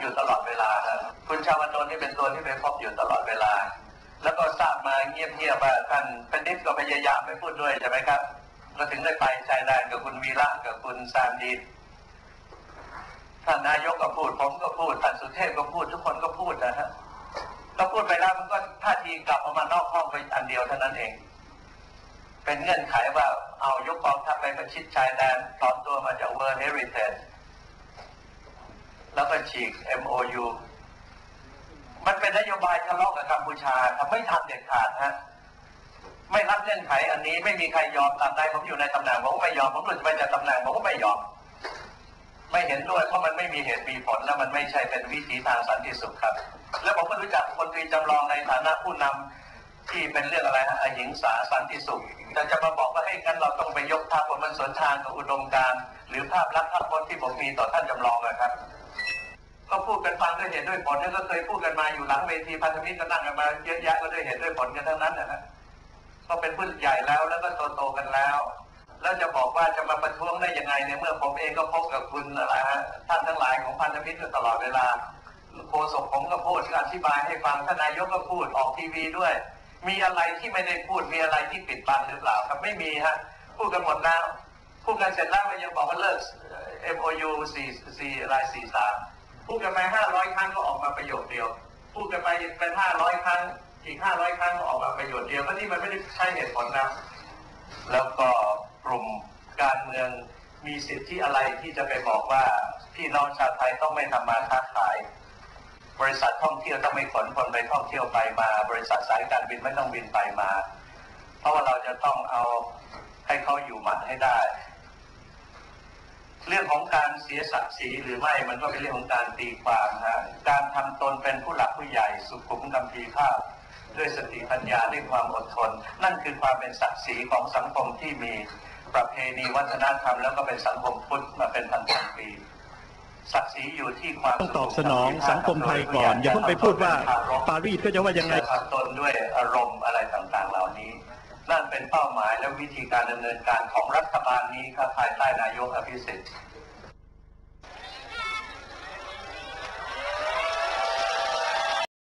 อยู่ตลอดเวลาฮะคุณชาววันนนท์นี่เป็นตัวที่ไปพบอยู่ตลอดเวลา แล้วก็ทราบมาเงียบๆว่าท่านพนิษก็พยายามไปพูดด้วยใช่ไหมครับก็ถึงได้ไปชายแดนกับคุณวีระกับคุณซามดีท่านนายกก็พูดผมก็พูดท่านสุเทพก็พูดทุกคนก็พูดนะฮะก็พูดไปแล้วมันก็ท่าทีกลับออกมานอกห้องไปอันเดียวเท่านั้นเอง เป็นเงื่อนไขว่าเอายกกองทัพไปประชิดชายแดนถอนตัวมาจาก World Heritage แล้วก็ฉีก MOU มันเป็นนโยบายทะเลาะกับกัมพูชาทำไม่ทำเด็ดขาดฮะไม่รับเงื่อนไขอันนี้ไม่มีใครยอมตามใดผมอยู่ในตำแหน่งผมก็ไม่ยอมผมหลุดไปจากตำแหน่งผมก็ไม่ยอม ไม่เห็นด้วยเพราะมันไม่มีเหตุมีผลและมันไม่ใช่เป็นวิถีทางสันติสุขครับ แล้วผมก็รู้จักคนตรีจำลองในฐานะผู้นำที่เป็นเรื่องอะไรฮะอหิงสาสันติสุขแต่จะมาบอกว่าให้ยกันเราต้องไปยกทัพว่ามันสนทางกับอุดมการณ์หรือภาพลักษณ์ภาพพจน์ที่ผมมีต่อท่านจำลองนะครับ ก็พูดกันฟังด้วยเหตุด้วยผลนี่ก็เคยพูดกันมาอยู่หลังเวทีพันธมิตรก็นั่งกันมาเยอะแยะก็ด้วยเหตุด้วยผลกันทั้งนั้นนะฮะก็เป็นผู้ใหญ่แล้วแล้วก็โตโตกันแล้วแล้วจะบอกว่าจะมาประท้วงได้ยังไงในเมื่อผมเองก็พบกับคุณอะไรฮะท่านทั้งหลายของพันธมิตรตลอดเวลาโฆษกผมก็พูดอธิบายให้ฟังท่านนายกก็พูดออกทีวีด้วย มีอะไรที่ไม่ได้พูดมีอะไรที่ปิดบังหรือเปล่าครับไม่มีฮะพูดกันหมดแล้วพูดกันเสร็จแล้วก็ยังบอกว่าเลิกเอ็มโอยูสี่สี่รายสี่สาม พูดกันไปห้าร้อยครั้งก็ออกมาประโยคเดียว พูดกันไปเป็นห้าร้อยครั้ง อีกห้าร้อยครั้งก็ออกมาประโยชน์เดียวก็นี่มันไม่ได้ใช่เหตุผลนะแล้วก็กลุ่มการเมืองมีสิทธิอะไรที่จะไปบอกว่าพี่น้องชาวไทยต้องไม่ทำมาค้าขาย บริษัทท่องเที่ยวต้องไม่ขนคนไปท่องเที่ยวไปมา บริษัทสายการบินไม่ต้องบินไปมา เพราะว่าเราจะต้องเอาให้เขาอยู่หมัดให้ได้ เรื่องของการเสียศักดิ์ศรีหรือไม่มันก็เป็นเรื่องของการตีความนะฮะการทำตนเป็นผู้หลักผู้ใหญ่สุขุมกำพีภาพ ด้วยสติปัญญาด้วยความอดทน นั่นคือความเป็นศักดิ์ศรีของสังคมที่มีประเพณีวัฒนธรรมแล้วก็เป็นสังคมพุทธมาเป็นพันพันๆปีศักดิ์ศรีอยู่ที่ความต้องตอบสนองสังคมไทยก่อน อย่าเพิ่งไปพูดว่าปารีสก็จะว่ายังไงทำตนด้วยอารมณ์อะไรต่างๆเหล่านี้นั่น เป็นเป้าหมายและวิธีการดำเนินการของรัฐบาลนี้ครับภายใต้นายกอภิสิทธิ์